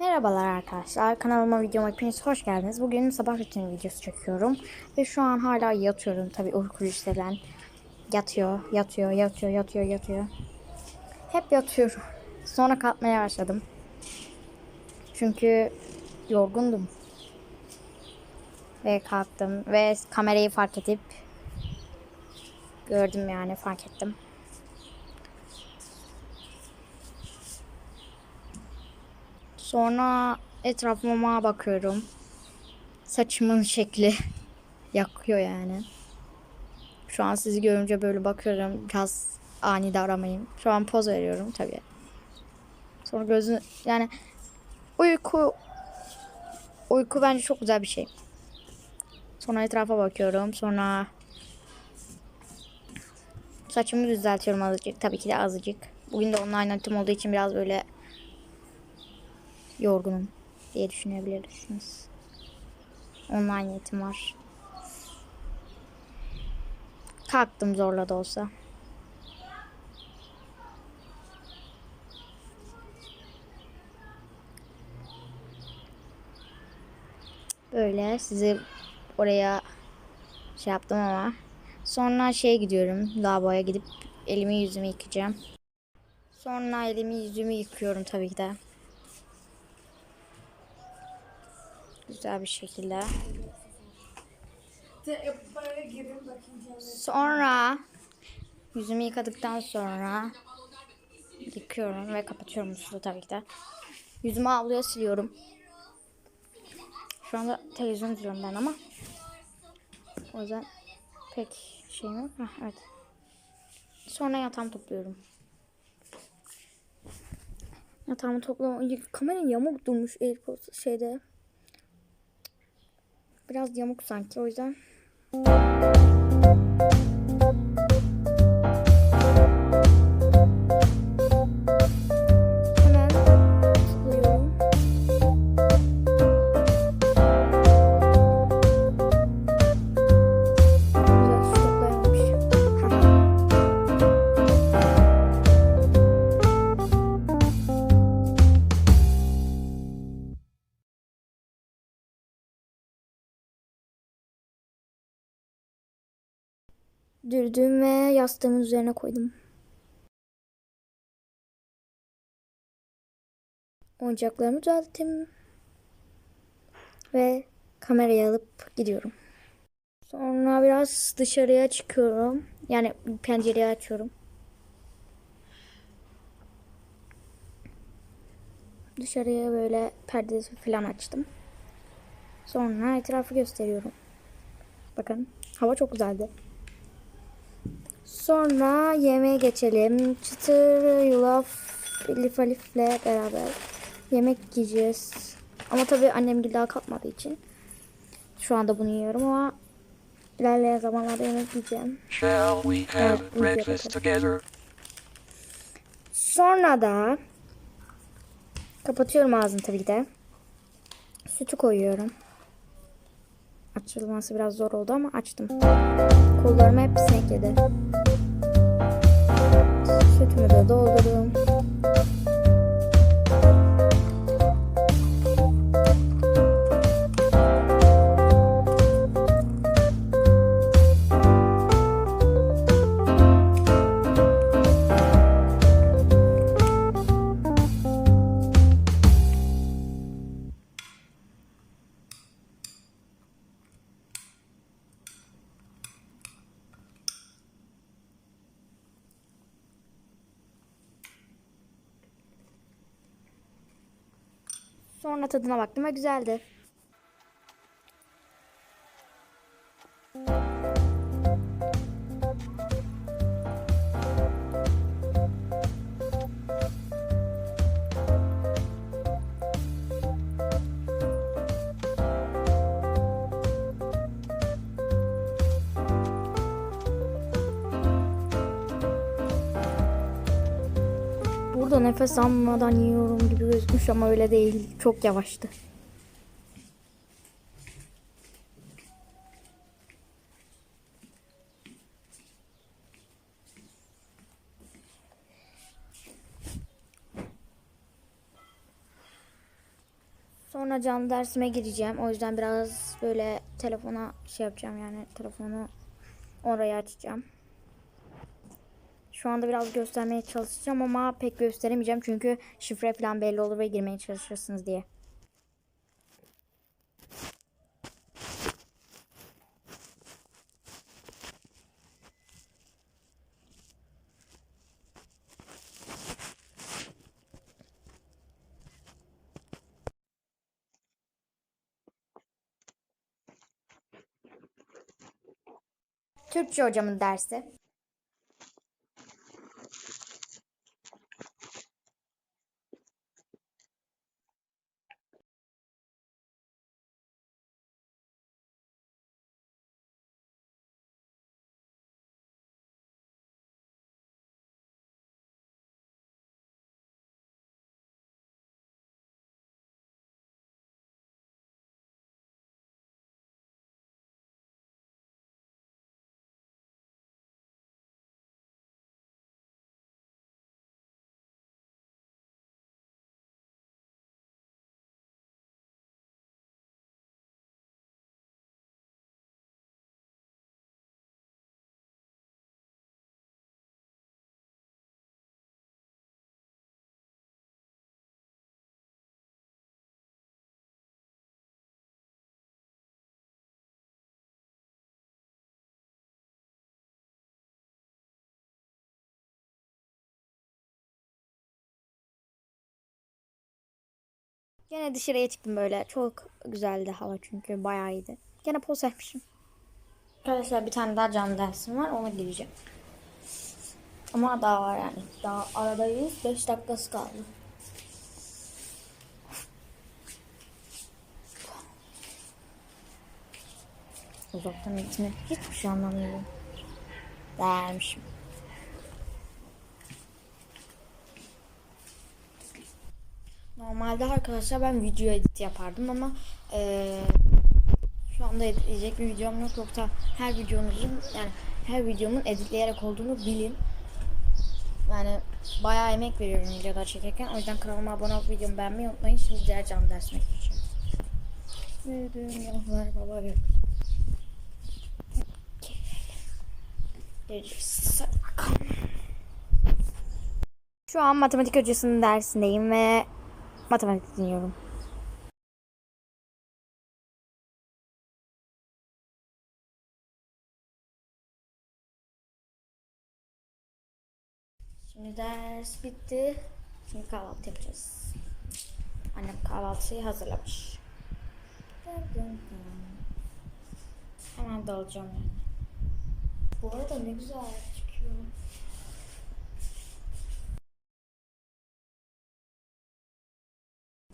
Merhabalar arkadaşlar kanalıma videoma hepiniz hoş geldiniz. Bugün sabah rutini videosu çekiyorum ve şu an hala yatıyorum. Tabi uyku yükselen yatıyor, yatıyor, yatıyor, yatıyor, yatıyor. Hep yatıyorum. Sonra kalkmaya başladım. Çünkü yorgundum. Ve kalktım ve kamerayı fark edip gördüm yani fark ettim. Sonra etrafıma bakıyorum. Saçımın şekli yakıyor yani. Şu an sizi görünce böyle bakıyorum. Biraz ani davranmayayım. Şu an poz veriyorum tabii. Sonra gözü yani uyku uyku bence çok güzel bir şey. Sonra etrafa bakıyorum. Sonra saçımı düzeltiyorum azıcık. Tabii ki de azıcık. Bugün de online öğretim olduğu için biraz böyle yorgunum diye düşünebilirsiniz. Online eğitim var. Kalktım zorla da olsa. Böyle sizi oraya şey yaptım ama sonra şeye gidiyorum lavaboya gidip elimi yüzümü yıkayacağım. Sonra elimi yüzümü yıkıyorum tabii ki de. Güzel bir şekilde. Sonra yüzümü yıkadıktan sonra yıkıyorum ve kapatıyorum musluğu tabii ki de. Yüzümü havluya siliyorum. Şu anda televizyon izliyorum ben ama. O yüzden pek şeyim yok. Heh, evet. Sonra yatağımı topluyorum. Yatağımı toplama. Kamera yamuk durmuş AirPods şeyde. Biraz yamuk sanki o yüzden. Dürdüm ve yastığımın üzerine koydum. Oyuncaklarımı düzelttim. Ve kamerayı alıp gidiyorum. Sonra biraz dışarıya çıkıyorum. Yani pencereyi açıyorum. Dışarıya böyle perdesi falan açtım. Sonra etrafı gösteriyorum. Bakın hava çok güzeldi. Sonra yemeğe geçelim. Çıtır yulaf Elif Alif'le beraber yemek yiyeceğiz. Ama tabii annem daha kalkmadığı için şu anda bunu yiyorum ama ilerleyen zamanlarda yemek yiyeceğim. Shall we have we breakfast together? Sonra da kapatıyorum ağzını tabii ki de. Sütü koyuyorum. Açılması biraz zor oldu ama açtım. Kollarımı hep sinek yedi. Sütümü de doldurdum. Sonra tadına baktım ve güzeldi. Burada nefes almadan yiyorum gibi gözükmüş ama öyle değil. Çok yavaştı. Sonra can dersime gireceğim. O yüzden biraz böyle telefona şey yapacağım yani telefonu oraya açacağım. Şu anda biraz göstermeye çalışacağım ama pek gösteremeyeceğim çünkü şifre falan belli olur ve girmeye çalışırsınız diye. Türkçe hocamın dersi. Gene dışarıya çıktım böyle. Çok güzeldi hava çünkü bayağı iyiydi. Gene poz yapmışım. Arkadaşlar bir tane daha canlı dersim var. Ona gireceğim. Ama daha var yani. Daha aradayız. 5 dakikası kaldı. Uzaktan eğitimi hiçbir şey anlamıyorum. Değermişim. Normalde arkadaşlar ben video edit yapardım ama eee, şu anda editleyecek bir videom yok yoksa her videonuzun yani her videomun editleyerek olduğunu bilin. Yani bayağı emek veriyorum videoda çekerken. O yüzden kanalıma abone olup videomu beğenmeyi unutmayın. Şimdi diğer canlı dersime geçeceğim. Yollar baba. Şu an matematik hocasının dersindeyim ve matematik dinliyorum. Şimdi ders bitti. Şimdi kahvaltı yapacağız. Annem kahvaltıyı hazırlamış. Hemen dalacağım yani. Bu arada ne güzel çıkıyor.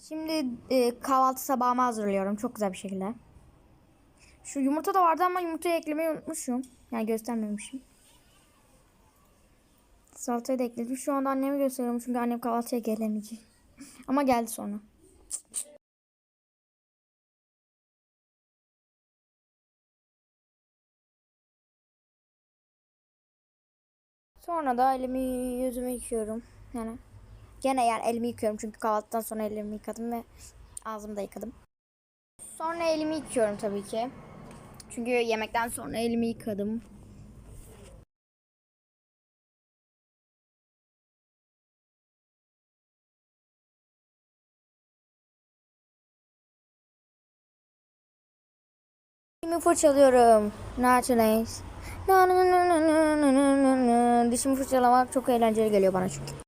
Şimdi e, kahvaltı sabahıma hazırlıyorum çok güzel bir şekilde. Şu yumurta da vardı ama yumurtayı eklemeyi unutmuşum. Yani göstermemişim. Salatayı da ekledim. Şu anda anneme gösteriyorum çünkü annem kahvaltıya gelemeyecek. ama geldi sonra. Sonra da elimi yüzümü yıkıyorum. Yani Gene yani elimi yıkıyorum çünkü kahvaltıdan sonra ellerimi yıkadım ve ağzımı da yıkadım. Sonra elimi yıkıyorum tabii ki. Çünkü yemekten sonra elimi yıkadım. Dişimi fırçalıyorum. Naturalist. Dişimi fırçalamak çok eğlenceli geliyor bana çünkü.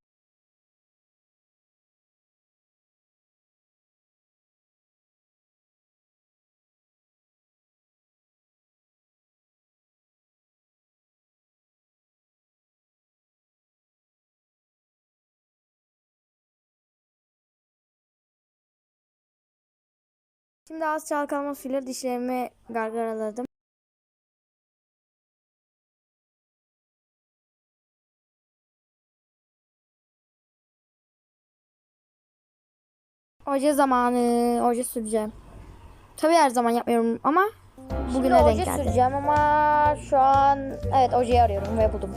Şimdi az çalkalama suyla dişlerimi gargaraladım. Oje zamanı. Oje süreceğim. Tabii her zaman yapmıyorum ama bugüne denk oje geldi. süreceğim ama şu an evet ojeyi arıyorum ve buldum.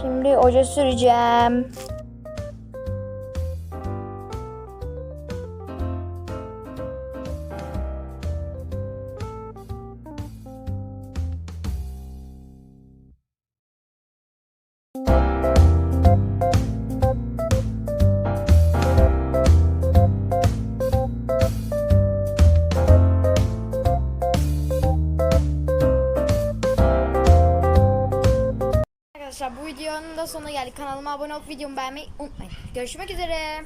Şimdi oca süreceğim. Videonun da sonuna geldik. Kanalıma abone olup videomu beğenmeyi unutmayın. Görüşmek üzere.